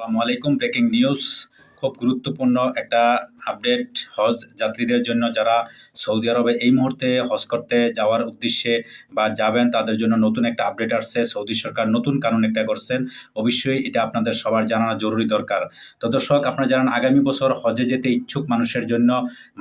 আসসালামু আলাইকুম breaking news খুব গুরুত্বপূর্ণ একটা আপডেট হজ যাত্রীদের জন্য যারা সৌদি আরবে এই মুহূর্তে হজ করতে যাওয়ার উদ্দেশ্যে বা যাবেন, তাদের জন্য নতুন একটা আপডেট আসছে। সৌদি সরকার নতুন কানুন একটা করছেন। অবশ্যই এটা আপনাদের সবার জানানো জরুরি দরকার। তো দর্শক, আপনারা জানান আগামী বছর হজে যেতে ইচ্ছুক মানুষের জন্য,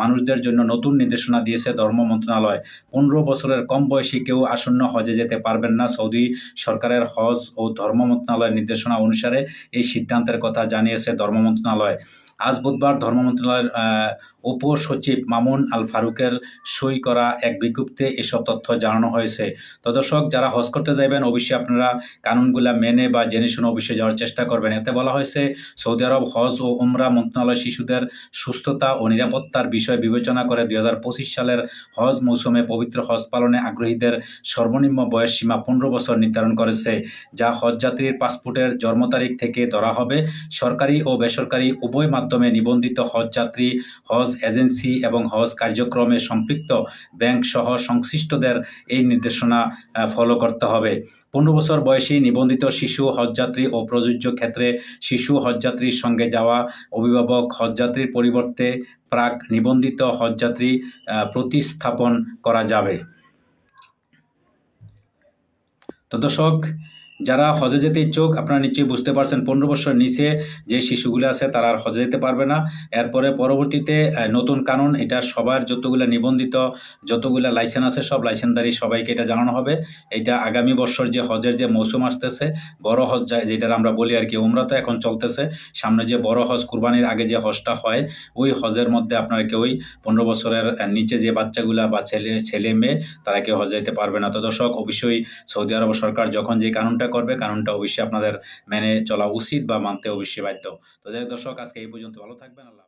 মানুষদের জন্য নতুন নির্দেশনা দিয়েছে ধর্ম মন্ত্রণালয়। পনেরো বছরের কম বয়সী কেউ আসন্ন হজে যেতে পারবেন না। সৌদি সরকারের হজ ও ধর্ম মন্ত্রণালয়ের নির্দেশনা অনুসারে এই সিদ্ধান্তের কথা জানিয়েছে ধর্ম মন্ত্রণালয়। আজ বুধবার ধর্ম মন্ত্রণালয়ের উপসচিব মামুন আল ফারুকের সই করা এক বিজ্ঞপ্তিতে এসব তথ্য জানানো হয়েছে। তো দর্শক, যারা হজ করতে যাবেন অবশ্যই আপনারা কানুনগুলা মেনে বা জেনে শুনে অবশ্যই যাওয়ার চেষ্টা করবেন। এতে বলা হয়েছে, সৌদি আরব হজ ও উমরা মন্ত্রণালয় শিশুদের সুস্থতা ও নিরাপত্তার বিষয় বিবেচনা করে দু হাজার পঁচিশ সালের হজ মৌসুমে পবিত্র হজ পালনে আগ্রহীদের সর্বনিম্ন বয়স সীমা পনেরো বছর নির্ধারণ করেছে, যা হজযাত্রীর পাসপোর্টের জন্ম তারিখ থেকে ধরা হবে। সরকারি ও বেসরকারি উভয় মাধ্যমে নিবন্ধিত হজযাত্রী হজ এজেন্সি এবং হজ কার্যক্রমে সম্পৃক্ত ব্যাংক সহ সংশ্লিষ্টদের এই নির্দেশনা ফলো করতে হবে। পনেরো বছর বয়সী নিবন্ধিত শিশু, হজযাত্রী ও প্রযোজ্য ক্ষেত্রে শিশু হজযাত্রীর সঙ্গে যাওয়া, অভিভাবক হজযাত্রীর পরিবর্তে প্রাক নিবন্ধিত হজযাত্রী প্রতিস্থাপন করা যাবে। তো দর্শক যারা হজে যেতে ইচ্ছুক, আপনারা নিশ্চয়ই বুঝতে পারছেন পনেরো বছর নিচে যে শিশুগুলো আছে তারা আর হজে যেতে পারবে না। এরপরে পরবর্তীতে নতুন কানুন, এটা সবার যতগুলো নিবন্ধিত, যতগুলো লাইসেন্স আছে, সব লাইসেন্সদারি সবাইকে এটা জানানো হবে। এটা আগামী বছর যে হজের যে মৌসুম আসতেছে, বড় হজ যেটা আমরা বলি আর কি, উমরা তো এখন চলতেছে। সামনে যে বড় হজ, কুরবানির আগে যে হজটা হয়, ওই হজের মধ্যে আপনারা কেউই পনেরো বছরের নিচে যে বাচ্চাগুলা বা ছেলে ছেলে, মেয়ে, তারা কেউ হজ যেতে পারবে না। তো দর্শক, অবশ্যই সৌদি আরব সরকার যখন যে কানুনটা করবে, কারণটা অবশ্যই আপনাদের মেনে চলা উচিত বা মানতে অবশ্যই বাধ্য তো যাই দর্শক, আজকে এই পর্যন্ত ভালো থাকবেন, আল্লাহ।